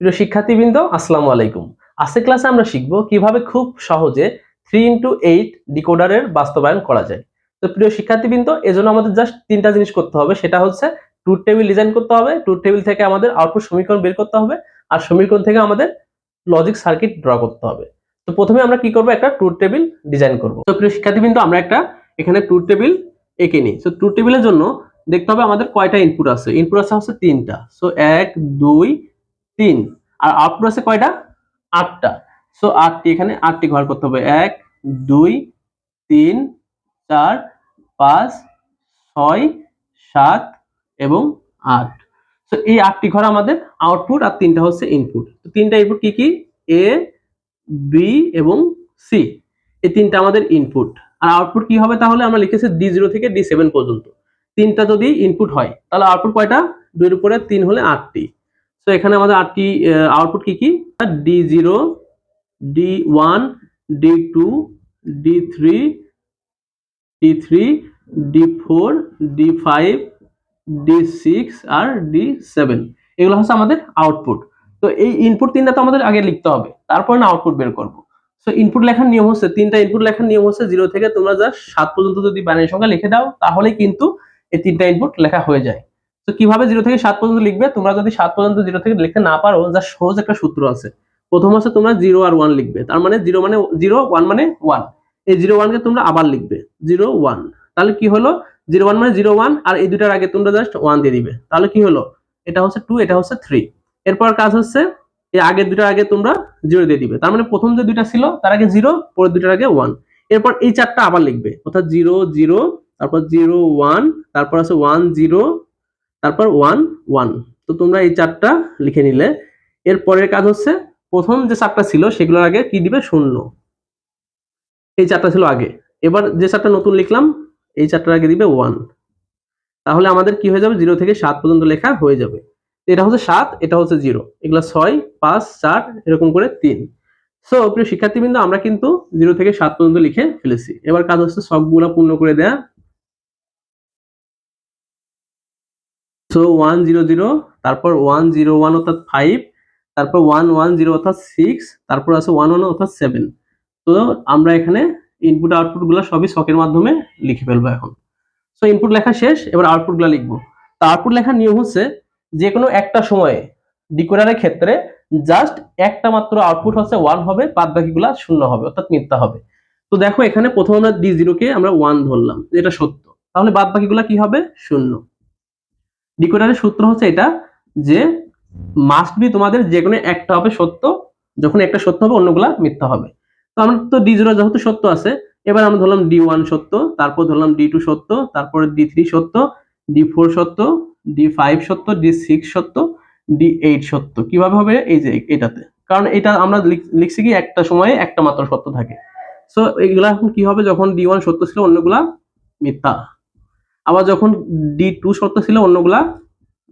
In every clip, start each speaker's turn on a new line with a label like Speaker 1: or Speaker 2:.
Speaker 1: প্রিয় শিক্ষার্থীবৃন্দ, আসসালামু আলাইকুম। আজকে ক্লাসে আমরা শিখব কীভাবে খুব সহজে থ্রি ইন্টু এইট ডিকোডারের বাস্তবায়ন করা যায়। তো প্রিয় শিক্ষার্থীবৃন্দ, এজন্য আমাদের জাস্ট তিনটা জিনিস করতে হবে। সেটা হচ্ছে ট্রুথ টেবিল ডিজাইন করতে হবে ট্রুথ টেবিল থেকে আমাদের আউটপুট সমীকরণ বের করতে হবে, আর সমীকরণ থেকে আমাদের লজিক সার্কিট ড্র করতে হবে। তো প্রথমে আমরা কি করব? একটা ট্রুথ টেবিল ডিজাইন করব। তো প্রিয় শিক্ষার্থীবৃন্দ, আমরা একটা এখানে ট্রুথ টেবিল এঁকে নিই। তো ট্রুথ টেবিলের জন্য দেখতে হবে আমাদের কয়টা ইনপুট আছে। ইনপুট আছে হচ্ছে তিনটা। সো এক, দুই তিন। আর আউটপুট আছে কয়টা? আটটা। সো আটটি এখানে, আটটি ঘর করতে হবে। এক, দুই, তিন, চার, পাঁচ, ছয়, সাত এবং আট। তো এই আটটি ঘর আমাদের আউটপুট আর তিনটা হচ্ছে ইনপুট তো তিনটা ইনপুট কি কি? এ বি এবং সি এই তিনটা আমাদের ইনপুট আর আউটপুট কি হবে তাহলে? আমরা লিখেছি ডি জিরো থেকে ডি সেভেন পর্যন্ত। তিনটা যদি ইনপুট হয়, তাহলে আউটপুট কয়টা? দুইয়ের উপরে তিন হলে আটটি। তো এখানে আমাদের আটটি আউটপুট কি কি? D zero D one D two D three D three D four D five D six আর ডি সেভেন এগুলো হচ্ছে আমাদের আউটপুট তো এই ইনপুট তিনটা তো আমাদের আগে লিখতে হবে। তারপর না আউটপুট বের করব। সো ইনপুট লেখার নিয়ম হচ্ছে, তিনটা ইনপুট লেখার নিয়ম হচ্ছে জিরো থেকে তোমরা জাস্ট সাত পর্যন্ত যদি বাইনারি সংখ্যা লিখে দাও তাহলে কিন্তু এই তিনটা ইনপুট লেখা হয়ে যায়। তো কীভাবে জিরো থেকে সাত পর্যন্ত লিখবে? তোমরা যদি সাত পর্যন্ত জিরো থেকে লিখতে না পারো যা সহজ একটা সূত্র আছে। প্রথম হচ্ছে তোমরা জিরো আর ওয়ান লিখবে। তার মানে জিরো মানে জিরো ওয়ান মানে ওয়ান এই জিরো ওয়ানকে তোমরা আবার লিখবে। জিরো ওয়ান তাহলে কি হলো? জিরো ওয়ান মানে জিরো ওয়ান আর এই দুটার আগে তোমরা জাস্ট ওয়ান দিয়ে দিবে। তাহলে কি হলো? এটা হচ্ছে টু এটা হচ্ছে থ্রি এরপর কাজ হচ্ছে, এই আগের দুটার আগে তোমরা জিরো দিয়ে দিবে। তার মানে প্রথম যে দুইটা ছিল, তার আগে জিরো পরের দুটার আগে ওয়ান এরপর এই চারটা আবার লিখবে। অর্থাৎ জিরো জিরো তারপর জিরো ওয়ান তারপর আছে ওয়ান জিরো তারপর ওয়ান ওয়ান তো তোমরা এই চারটা লিখে নিলে। এর পরের কাজ হচ্ছে, প্রথম যে চারটা ছিল সেগুলোর আগে কি দিবে? শূন্য। এই চারটা ছিল আগে। এবার যে চারটা নতুন লিখলাম, এই চারটার আগে দিবে ওয়ান তাহলে আমাদের কি হয়ে যাবে? জিরো থেকে সাত পর্যন্ত লেখা হয়ে যাবে। এটা হচ্ছে সাত, এটা হচ্ছে জিরো এগুলো ছয়, পাঁচ, চার, এরকম করে তিন। সো প্রিয় শিক্ষার্থীবৃন্দ, আমরা কিন্তু জিরো থেকে সাত পর্যন্ত লিখে ফেলেছি। এবার কাজ হচ্ছে সবগুলা পূর্ণ করে দেয়া। সো ওয়ান জিরো জিরো তারপর ওয়ান জিরো ওয়ান অর্থাৎ ফাইভ তারপর ওয়ান ওয়ান জিরো অর্থাৎ সিক্স তারপর আছে ওয়ান ওয়ান অর্থাৎ সেভেন তো আমরা এখানে ইনপুট আউটপুটগুলো সবই শখের মাধ্যমে লিখে ফেলব এখন। সো ইনপুট লেখা শেষ, এবার আউটপুটগুলো লিখব। তো আউটপুট লেখার নিয়ম হচ্ছে যে কোনো একটা সময়ে ডিকোডারের ক্ষেত্রে জাস্ট একটা মাত্র আউটপুট হচ্ছে ওয়ান হবে, বাদ বাকিগুলা শূন্য হবে, অর্থাৎ মিথ্যা হবে। তো দেখো এখানে প্রথম আমরা ডি জিরোকে আমরা ওয়ান ধরলাম যেটা সত্য। তাহলে বাদ বাকিগুলা কি হবে? শূন্য। ডিকোডারের সূত্র হচ্ছে এটা যে মাস্ট বি তোমাদের যে কোনো একটা হবে সত্য, যখন একটা সত্য হবে অন্যগুলা মিথ্যা হবে। তো আমরা তো ডি জিরো যেহেতু সত্য আছে, এবার আমরা ধরলাম ডি ওয়ান সত্য, তারপর ধরলাম ডি টু সত্য, তারপরে ডি থ্রি সত্য ডি ফোর সত্য ডি ফাইভ সত্য ডি সিক্স সত্য ডি এইট সত্য। কীভাবে হবে? এই যে এটাতে। কারণ এটা আমরা লিখ- লিখছি কি একটা সময়ে একটা মাত্র সত্য থাকে। সো এগুলা এখন কি হবে? যখন ডি ওয়ান সত্য ছিল, অন্যগুলা মিথ্যা। আবার যখন ডি টু সত্য ছিল অন্যগুলা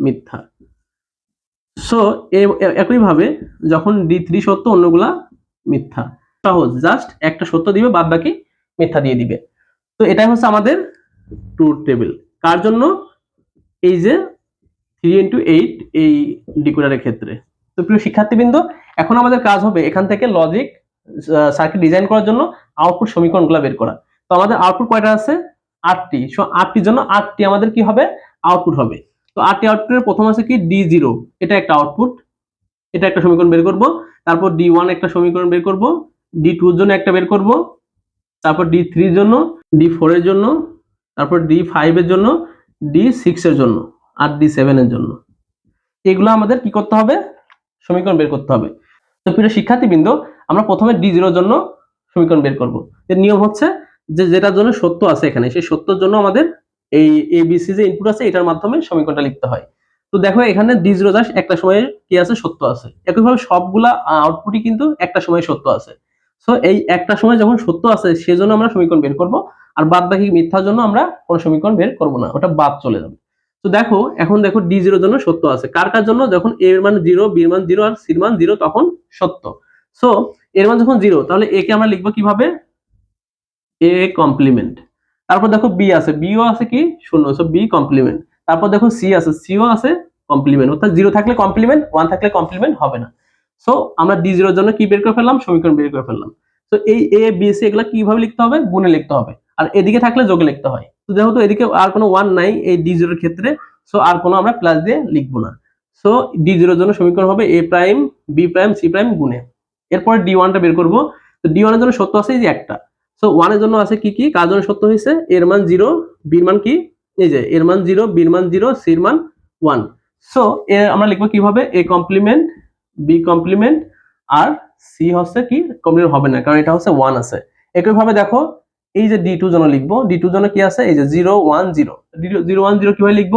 Speaker 1: মিথ্যা। সো একইভাবে যখন ডি থ্রি সত্য অন্যগুলা মিথ্যা, সহজ জাস্ট একটা সত্য দিবে বাদ বাকি মিথ্যা দিয়ে দিবে। তো এটাই হচ্ছে আমাদের ট্রুথ টেবিল কার জন্য? এই যে থ্রি ইন্টু এইট এই ডিকোডারের ক্ষেত্রে। তো প্রিয় শিক্ষার্থীবৃন্দ, এখন আমাদের কাজ হবে এখান থেকে লজিক সার্কিট ডিজাইন করার জন্য আউটপুট সমীকরণগুলো বের করা। তো আমাদের আউটপুট কয়টা আছে? আটটি। সো আটটির জন্য আটটি আমাদের কি হবে? আউটপুট হবে। তো আটটি আউটপুটের প্রথম আছে কি? ডি জিরো এটা একটা আউটপুট এটা একটা সমীকরণ বের করব। তারপর ডি ওয়ান একটা সমীকরণ বের করব। ডি টুর জন্য একটা বের করব। তারপর ডি থ্রির জন্য ডি ফোরের জন্য, তারপর ডি ফাইভের জন্য ডি সিক্স এর জন্য আর ডি সেভেন এর জন্য। এগুলো আমাদের কি করতে হবে? সমীকরণ বের করতে হবে। তো প্রিয় শিক্ষার্থীবৃন্দ, আমরা প্রথমে ডি জিরোর জন্য সমীকরণ বের করব। এর নিয়ম হচ্ছে যে যেটার জন্য সত্য আছে এখানে, সেই সত্যর জন্য আমাদের এই এ বিসি যে ইনপুট আছে, এটার মাধ্যমে সমীকরণটা লিখতে হয়। তো দেখো এখানে ডি জিরো জাস্ট একটা সময়ে কি আছে? সত্য আছে। একইভাবে সবগুলা আউটপুটই কিন্তু একটা সময়ে সত্য আছে। সো এই একটা সময় যখন সত্য আছে, সেজন্য আমরা সমীকরণ বের করব। আর বাদ বাকি মিথ্যার জন্য আমরা কোনো সমীকরণ বের করব না, ওটা বাদ চলে যাবে। তো দেখো, এখন দেখো ডি জিরোর জন্য সত্য আছে। কার কার জন্য? যখন এ মান জিরো বি মান জিরো আর সির মান জিরো তখন সত্য। সো এর মান যখন জিরো তাহলে এ কে আমরা লিখব কীভাবে? এ কমপ্লিমেন্ট তারপর দেখো বি আছে। বিও আছে কি? শূন্য। সো বি কমপ্লিমেন্ট তারপর দেখো সি আছে। সিও আছে কমপ্লিমেন্ট অর্থাৎ জিরো থাকলে কমপ্লিমেন্ট ওয়ান থাকলে কমপ্লিমেন্ট হবে না। সো আমরা ডি জিরোর জন্য কি বের করে ফেললাম? সমীকরণ বের করে ফেললাম। তো এই এ বি সি এগুলো কীভাবে লিখতে হবে? গুণে লিখতে হবে। আর এদিকে থাকলে যোগে লিখতে হয়। তো যেহেতু এদিকে আর কোনো ওয়ান নাই, এই ডি জিরোর ক্ষেত্রে সো আর কোনো আমরা প্লাস দিয়ে লিখব না। সো ডি জিরোর জন্য সমীকরণ হবে A prime B prime C prime গুণে। এরপরে ডি ওয়ানটা বের করব। তো ডি ওয়ানের জন্য সত্য আছে যে একটা। সো ওয়ানের জন্য আছে কি কি? কার জন্য সত্য হয়েছে? এর মান জিরো বির মান কি? এই যে, এর মান জিরো বির মান জিরো সির মান ওয়ান সো আমরা লিখব কীভাবে? এ কমপ্লিমেন্ট বি কমপ্লিমেন্ট আর সি হচ্ছে কি? কমপ্লিমেন্ট হবে না, কারণ এটা হচ্ছে ওয়ান আছে। একইভাবে দেখো, এই যে ডি টু জন্য লিখব ডি টু জন্য কি আছে? এই যে zero one zero zero one zero কীভাবে লিখব?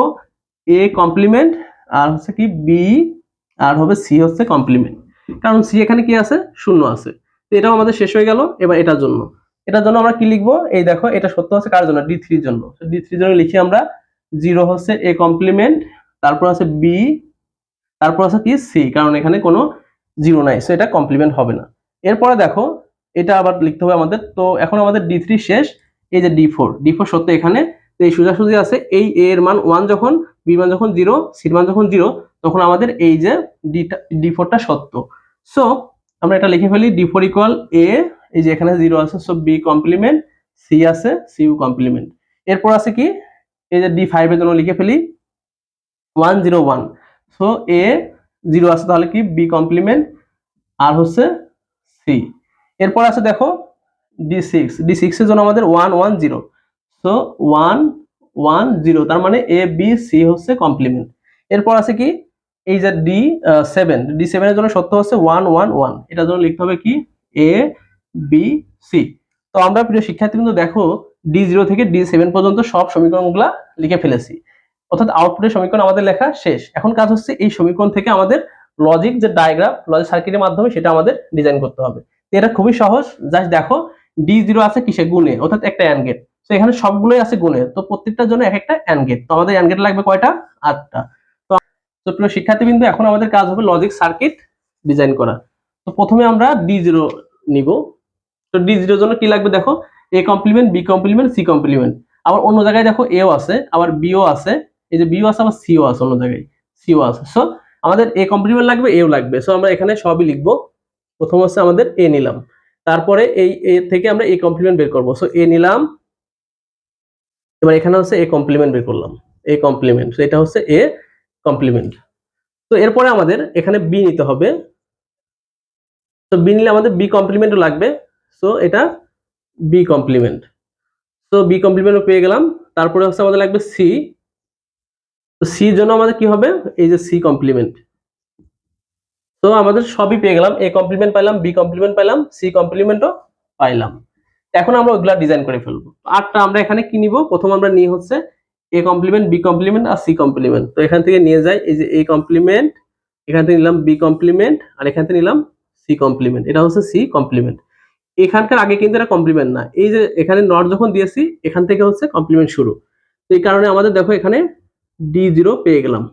Speaker 1: এ কমপ্লিমেন্ট আর হচ্ছে কি বি আর হবে সি হচ্ছে কমপ্লিমেন্ট কারণ সি এখানে কি আছে? শূন্য আছে। তো এটাও আমাদের শেষ হয়ে গেল, এবার এটার জন্য। এটার জন্য আমরা কি লিখব? এই দেখো, এটা সত্য হচ্ছে কার জন্য? ডি থ্রির জন্য। ডি থ্রির জন্য লিখি আমরা জিরো হচ্ছে এ কমপ্লিমেন্ট তারপর আছে বি তারপর আছে কি? সি কারণ এখানে কোনো জিরো নাই। সো এটা কমপ্লিমেন্ট হবে না। এরপরে দেখো, এটা আবার লিখতে হবে আমাদের। তো, এখন আমাদের ডি থ্রি শেষ, এই যে ডি ফোর ডি ফোর সত্য এখানে। তো, এই সোজাসুজি আছে, এই এ এর মান ওয়ান যখন বি মান যখন জিরো সির মান যখন জিরো তখন আমাদের এই যে ডিটা ডি ফোরটা সত্য। সো আমরা এটা লিখে ফেলি ডি ফোর ইকুয়াল এ এই যে এখানে জিরো আছে সো বি কমপ্লিমেন্ট সি আছে সি ইউ কমপ্লিমেন্ট এরপর আছে কি? এই যে ডি ফাইভের জন্য লিখে ফেলি one zero one so A zero আছে তাহলে কি? বি কমপ্লিমেন্ট আর হচ্ছে সি এরপর আছে দেখো ডি সিক্স ডি সিক্সের জন্য আমাদের one one zero so one one zero তার মানে এ বি সি হচ্ছে কমপ্লিমেন্ট এরপর আছে কি? এই যে ডি সেভেন ডি সেভেনের জন্য সত্য হচ্ছে ওয়ান ওয়ান ওয়ান এটার জন্য লিখতে হবে কি? এ বি সি তো আমরা প্রিয় শিক্ষার্থী কিন্তু দেখো ডি জিরো থেকে ডি সেভেন পর্যন্ত সব সমীকরণগুলা লিখে ফেলেছি। অর্থাৎ আউটপুটের সমীকরণ আমাদের লেখা শেষ। এখন কাজ হচ্ছে এই সমীকরণ থেকে আমাদের লজিক যে ডায়াগ্রাম লজিক সার্কিটের মাধ্যমে সেটা আমাদের ডিজাইন করতে হবে। এটা খুবই সহজ। জাস্ট দেখো ডি জিরো আছে কিসে? গুণে। অর্থাৎ একটা অ্যান্ড গেট তো এখানে সবগুলোই আছে গুণে। তো প্রত্যেকটার জন্য এক একটা অ্যান্ড গেট তো আমাদের অ্যান্ড গেট লাগবে কয়টা? আটটা। তো প্রিয় শিক্ষার্থীবৃন্দ এখন আমাদের কাজ হবে লজিক সার্কিট ডিজাইন করা। তো প্রথমে আমরা ডি জিরো নিব। তো ডি জিরোর জন্য কি লাগবে দেখো? A complement B complement C complement আবার অন্য জায়গায় দেখো এও আছে, আবার বিও আছে। এই যে বিও আছে, আবার সিও আছে অন্য জায়গায়। সিও আছে। সো আমাদের এ কমপ্লিমেন্ট লাগবে এও লাগবে। সো আমরা এখানে সবই লিখব। প্রথম হচ্ছে আমাদের এ নিলাম। তারপরে এই এ থেকে আমরা এ কমপ্লিমেন্ট বের করব। সো এ নিলাম। এবার এখানে হচ্ছে এ কমপ্লিমেন্ট বের করলাম। এ কমপ্লিমেন্ট এটা হচ্ছে এ কমপ্লিমেন্ট তো এরপরে আমাদের এখানে বি নিতে হবে। তো বি নিলে আমাদের বি কমপ্লিমেন্টও লাগবে। সো এটা বি কমপ্লিমেন্ট তো বি কমপ্লিমেন্টও পেয়ে গেলাম। তারপরে হচ্ছে আমাদের লাগবে সি তো সির জন্য আমাদের কি হবে? এই যে সি কমপ্লিমেন্ট তো আমাদের সবই পেয়ে গেলাম। এ কমপ্লিমেন্ট পাইলাম বি কমপ্লিমেন্ট পাইলাম সি কমপ্লিমেন্টও পাইলাম। এখন আমরা ওইগুলা ডিজাইন করে ফেলব। আটটা আমরা এখানে কি নিব? প্রথম আমরা নিয়ে হচ্ছে এ কমপ্লিমেন্ট বি কমপ্লিমেন্ট আর সি কমপ্লিমেন্ট তো এখান থেকে নিয়ে যাই, এই যে এ কমপ্লিমেন্ট এখান থেকে নিলাম বি কমপ্লিমেন্ট আর এখান থেকে নিলাম সি কমপ্লিমেন্ট এটা হচ্ছে সি কমপ্লিমেন্ট এখানকার আগে কিন্তু এটা কমপ্লিমেন্ট না। এই যে এখানে নট যখন দিয়েছি, এখান থেকে হচ্ছে কমপ্লিমেন্ট শুরু। তো এই কারণে আমাদের দেখো এখানে ডি জিরো পেয়ে গেলাম।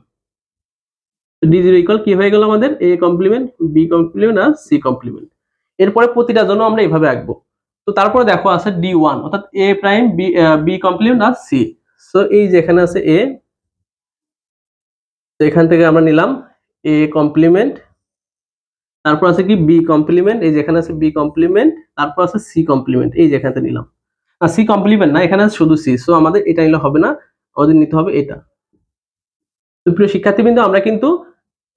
Speaker 1: ডি জিরো ইকুয়াল কি হয়ে গেল আমাদের? এ কমপ্লিমেন্ট বি কমপ্লিমেন্ট আর সি কমপ্লিমেন্ট এরপরে প্রতিটা জন্য আমরা এইভাবে আঁকবো। তো তারপরে দেখো আছে ডি ওয়ান অর্থাৎ A prime B B complement R C so এই যে এখানে আছে এ এখান থেকে আমরা নিলাম এ কমপ্লিমেন্ট তারপর আছে কি বি কমপ্লিমেন্ট এই যে এখানে আছে বি কমপ্লিমেন্ট তারপর আছে সি কমপ্লিমেন্ট এই যে এখান নিলাম। আর সি কমপ্লিমেন্ট না, এখানে শুধু সি সো আমাদের এটা নিলে হবে না, আমাদের নিতে হবে এটা। তো প্রিয় শিক্ষার্থীবৃন্দ, আমরা কিন্তু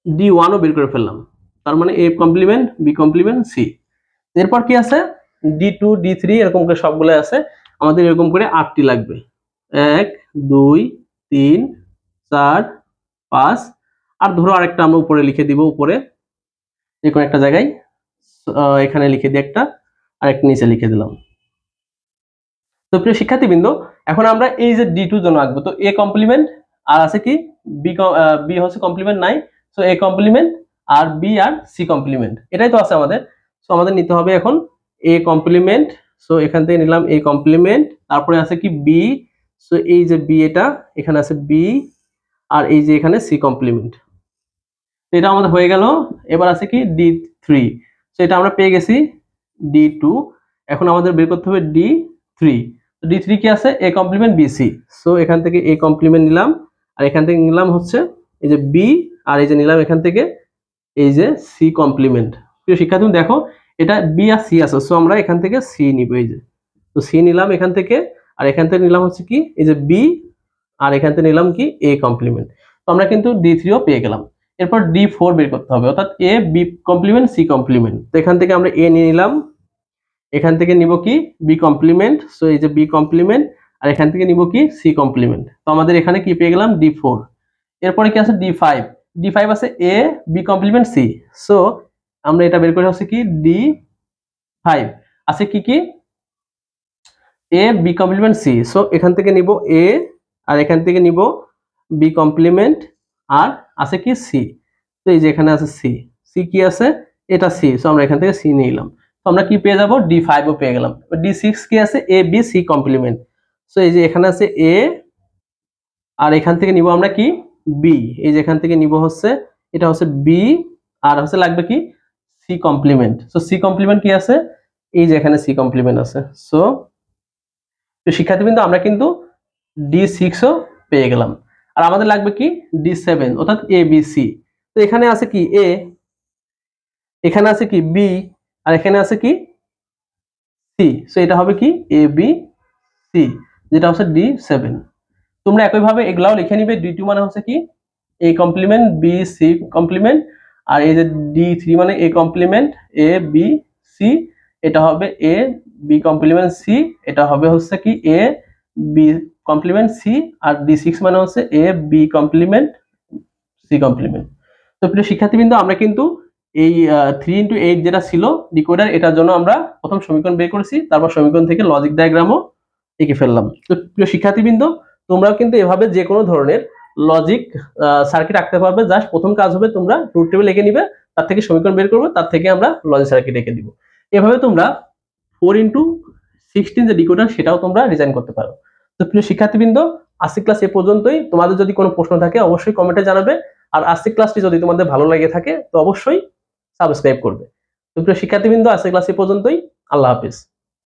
Speaker 1: ডি ওয়ানও বের করে ফেললাম। তার মানে A complement B complement C এরপর কি আছে? ডি টু ডি থ্রি এরকম করে সবগুলো আছে। আমাদের এরকম করে আটটি লাগবে। এক, দুই, তিন, চার, পাঁচ। আর ধরো আরেকটা আমরা উপরে লিখে দিব, উপরে যে কোনো একটা জায়গায় এখানে লিখে দিই একটা, আর একটা নিচে লিখে দিলাম। তো প্রিয় শিক্ষার্থীবৃন্দ, এখন আমরা এই যে ডি টু জন্য আঁকবো। তো এ কমপ্লিমেন্ট আর আছে কি? বি বি হচ্ছে কমপ্লিমেন্ট নাই। সো এ কমপ্লিমেন্ট আর বি আর সি কমপ্লিমেন্ট এটাই তো আছে আমাদের। সো আমাদের নিতে হবে এখন এ কমপ্লিমেন্ট সো এখান থেকে নিলাম এ কমপ্লিমেন্ট তারপরে আছে কি? বি সো এই যে বি এটা, এখানে আছে বি আর এই যে এখানে সি কমপ্লিমেন্ট এটা আমাদের হয়ে গেল। এবার আছে কি ডি থ্রি সো এটা আমরা পেয়ে গেছি ডি টু এখন আমাদের বের করতে হবে ডি থ্রি ডি থ্রি কি আছে? A complement B C so এখান থেকে এ কমপ্লিমেন্ট নিলাম। আর এখান থেকে নিলাম হচ্ছে এই যে বি আর এই যে নিলাম এখান থেকে এই যে সি কমপ্লিমেন্ট প্রিয় শিক্ষার্থী, দেখো, এটা বি আর সি আছে। সো আমরা এখান থেকে সি নিব এই যে। তো সি নিলাম এখান থেকে, আর এখান থেকে নিলাম হচ্ছে কি এই যে বি আর এখান থেকে নিলাম কি এ কমপ্লিমেন্ট তো আমরা কিন্তু ডি থ্রিও পেয়ে গেলাম। এরপর ডি ফোর বের করতে হবে, অর্থাৎ A B complement C complement তো এখান থেকে আমরা এ নিয়ে নিলাম। এখান থেকে নিব কি? বি কমপ্লিমেন্ট সো এই যে বি কমপ্লিমেন্ট আর এখান থেকে নিব কি? সি কমপ্লিমেন্ট তো আমাদের এখানে কি পেয়ে গেলাম? ডি ফোর এরপরে কি আছে? ডি ফাইভ ডি ফাইভ আছে A B complement C so আমরা এটা বের করে হচ্ছে কি? ডি ফাইভ আছে কি কি? A B complement C so এখান থেকে নিব এ আর এখান থেকে নিব বি কমপ্লিমেন্ট আর আছে কি? সি তো এই যে এখানে আছে সি সি কি আছে? এটা সি সো আমরা এখান থেকে সি নিলাম। তো আমরা কি পেয়ে যাব? ডি ফাইভও পেয়ে গেলাম। ডি সিক্স কি আছে? A B C complement so এই যে এখানে আছে এ আর এখান থেকে নিব আমরা কি? বি এই যে এখান থেকে নিব হচ্ছে, এটা হচ্ছে বি আর হচ্ছে লাগবে কি? C complement so C complement কি আছে? এই যে এখানে সি কমপ্লিমেন্ট আছে। সো শিক্ষার্থীবৃন্দ, আমরা কিন্তু ডি সিক্সও পেয়ে গেলাম। আর আমাদের লাগবে কি? ডি সেভেন অর্থাৎ এ বি সি তো এখানে আছে কি? এ এখানে আছে কি? বি আর এখানে আছে কি? সি সো এটা হবে কি? এ বি সি যেটা হচ্ছে ডি সেভেন তোমরা একইভাবে এগুলাও লিখে নিবে। ডি টু মানে হচ্ছে কি? A complement B C complement আর এই যে ডি থ্রি মানে A complement A B C এটা হবে এ বি কমপ্লিমেন্ট সি এটা হবে হচ্ছে কি? এ বি কমপ্লিমেন্ট সি আর ডি সিক্স মানে হচ্ছে A B complement C complement তো প্রিয় শিক্ষার্থীবৃন্দ, আমরা কিন্তু এই থ্রি ইন্টু এইট যেটা ছিল ডিকোডার এটার জন্য আমরা প্রথম সমীকরণ বের করেছি, তারপর সমীকরণ থেকে লজিক ডায়াগ্রামও এঁকে ফেললাম। তো প্রিয় শিক্ষার্থীবৃন্দ, তোমরাও কিন্তু এভাবে যে কোনো ধরনের লজিক সার্কিট আঁকতে পারবে। জাস্ট প্রথম কাজ হবে তোমরা ট্রুথ টেবিল এঁকে নিবে, তার থেকে সমীকরণ বের করবে, তার থেকে আমরা লজিক সার্কিট এঁকে দিব। এভাবে তোমরা ফোর ইন্টু সিক্সটিন যে ডিকোডার সেটাও তোমরা ডিজাইন করতে পারো। তো প্রিয় শিক্ষার্থীবৃন্দ, আজকের ক্লাস এ পর্যন্তই। তোমাদের যদি কোনো প্রশ্ন থাকে, অবশ্যই কমেন্টে জানাবে। আর আজকের ক্লাসটি যদি তোমাদের ভালো লাগে থাকে, তো অবশ্যই সাবস্ক্রাইব করবে। তো প্রিয় শিক্ষার্থীবৃন্দ, আজকের ক্লাস এ পর্যন্তই। আল্লাহ হাফিজ।